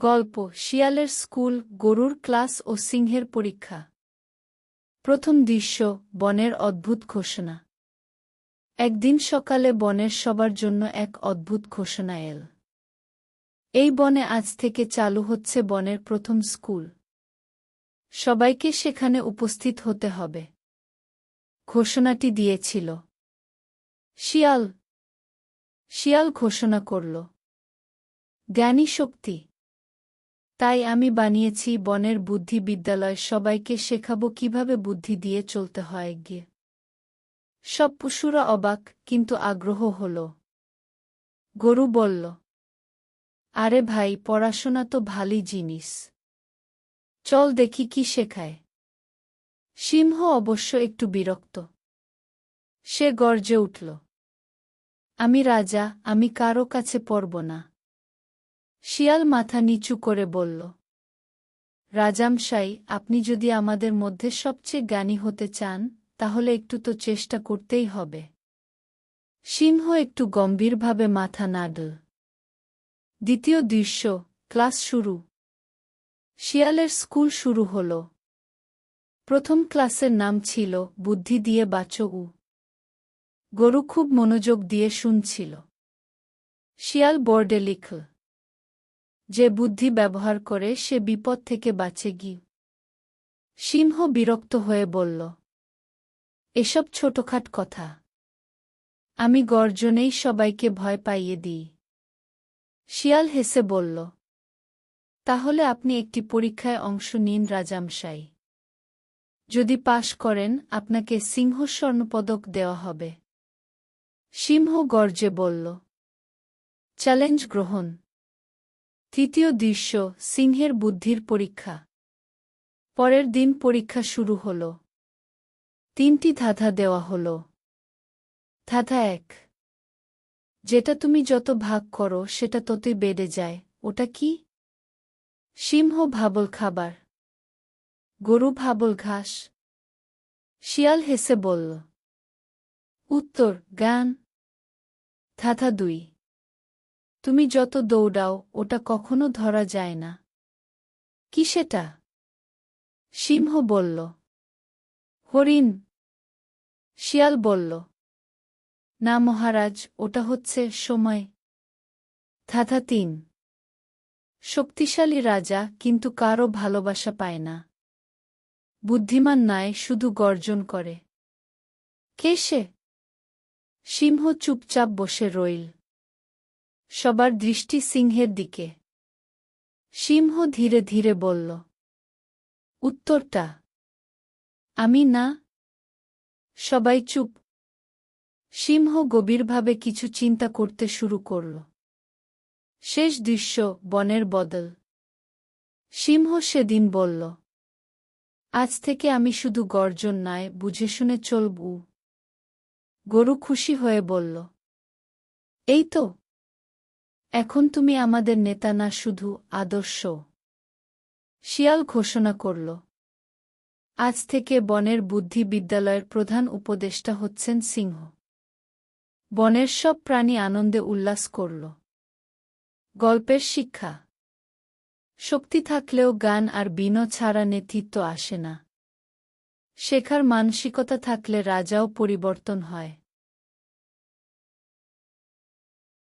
গল্প, শিয়ালের স্কুল, গরুর ক্লাস ও সিংহের পরীক্ষা। প্রথম দৃশ্য, বনের অদ্ভুত ঘোষণা। একদিন সকালে বনের সবার জন্য এক অদ্ভুত ঘোষণা এল। এই বনে আজ থেকে চালু হচ্ছে বনের প্রথম স্কুল। সবাইকে সেখানে উপস্থিত হতে হবে। ঘোষণাটি দিয়েছিল। শিয়াল। শিয়াল ঘোষণা করল। জ্ঞানী শক্তি। তাই আমি বানিয়েছি বনের বুদ্ধি বিদ্যালয়, সবাইকে শেখাবো কীভাবে বুদ্ধি দিয়ে চলতে হয় গিয়ে সব পশুরা অবাক, কিন্তু আগ্রহ হল। গরু বলল, আরে ভাই, পড়াশোনা তো ভালই জিনিস। চল দেখি কি শেখায়। সিংহ অবশ্য একটু বিরক্ত। সে গর্জে উঠল, আমি রাজা, আমি কারও কাছে পড়ব না। শিয়াল মাথা নিচু করে বলল রাজামশাই আপনি যদি আমাদের মধ্যে সবচেয়ে জ্ঞানী হতে চান, তাহলে একটু তো চেষ্টা করতেই হবে সিংহ একটু গম্ভীরভাবে মাথা নাড়ল। দ্বিতীয় দৃশ্য, ক্লাস শুরু। শিয়ালের স্কুল শুরু হল। প্রথম ক্লাসের নাম ছিল বুদ্ধি দিয়ে বাঁচো উ। গরু খুব মনোযোগ দিয়ে শুনছিল। শিয়াল বোর্ডে লিখল যে বুদ্ধি ব্যবহার করে সে বিপদ থেকে বাঁচে গি। সিংহ বিরক্ত হয়ে বলল, এসব ছোটখাট কথা। আমি গর্জনেই সবাইকে ভয় পাইয়ে দিই শিয়াল হেসে বলল, তাহলে আপনি একটি পরীক্ষায় অংশ নিন রাজামশাই। যদি পাশ করেন, আপনাকে সিংহ স্বর্ণপদক দেওয়া হবে। সিংহ গর্জে বলল, চ্যালেঞ্জ গ্রহণ। তৃতীয় দৃশ্য, সিংহের বুদ্ধির পরীক্ষা। পরের দিন পরীক্ষা শুরু হল। তিনটি ধাঁধা দেওয়া হল। ধাঁধা এক। যেটা তুমি যত ভাগ করো, সেটা ততই বেড়ে যায়, ওটা কি? সিংহ ভাবল খাবার। গরু ভাবল ঘাস। শিয়াল হেসে বলল, উত্তর জ্ঞান ধাঁধা দুই। তুমি যত দৌড়াও, ওটা কখনো ধরা যায় না। কি সেটা? সিংহ বলল। হরিণ। শিয়াল বলল। না মহারাজ, ওটা হচ্ছে সময়। ধাঁধা তিন। শক্তিশালী রাজা, কিন্তু কারও ভালোবাসা পায় না। বুদ্ধিমান নয় শুধু গর্জন করে। কে সে? সিংহ চুপচাপ বসে রইল। সবার দৃষ্টি সিংহের দিকে। সিংহ ধীরে ধীরে বলল, উত্তরটা? আমি না। সবাই চুপ। সিংহ গভীরভাবে কিছু চিন্তা করতে শুরু করল। শেষ দৃশ্য বনের বদল। সিংহ সেদিন বলল, আজ থেকে আমি শুধু গর্জন নয় বুঝে শুনে চলবু। গরু খুশি হয়ে বলল, এই তো। এখন তুমি আমাদের নেতা না, শুধু আদর্শ। শিয়াল ঘোষণা করল। আজ থেকে বনের বুদ্ধি বিদ্যালয়ের প্রধান উপদেষ্টা হচ্ছেন সিংহ। বনের সব প্রাণী আনন্দে উল্লাস করল। গল্পের শিক্ষা। শক্তি থাকলেও গান আর বিন ছাড়া নেতৃত্ব আসে না। শেখার মানসিকতা থাকলে রাজাও পরিবর্তন হয়।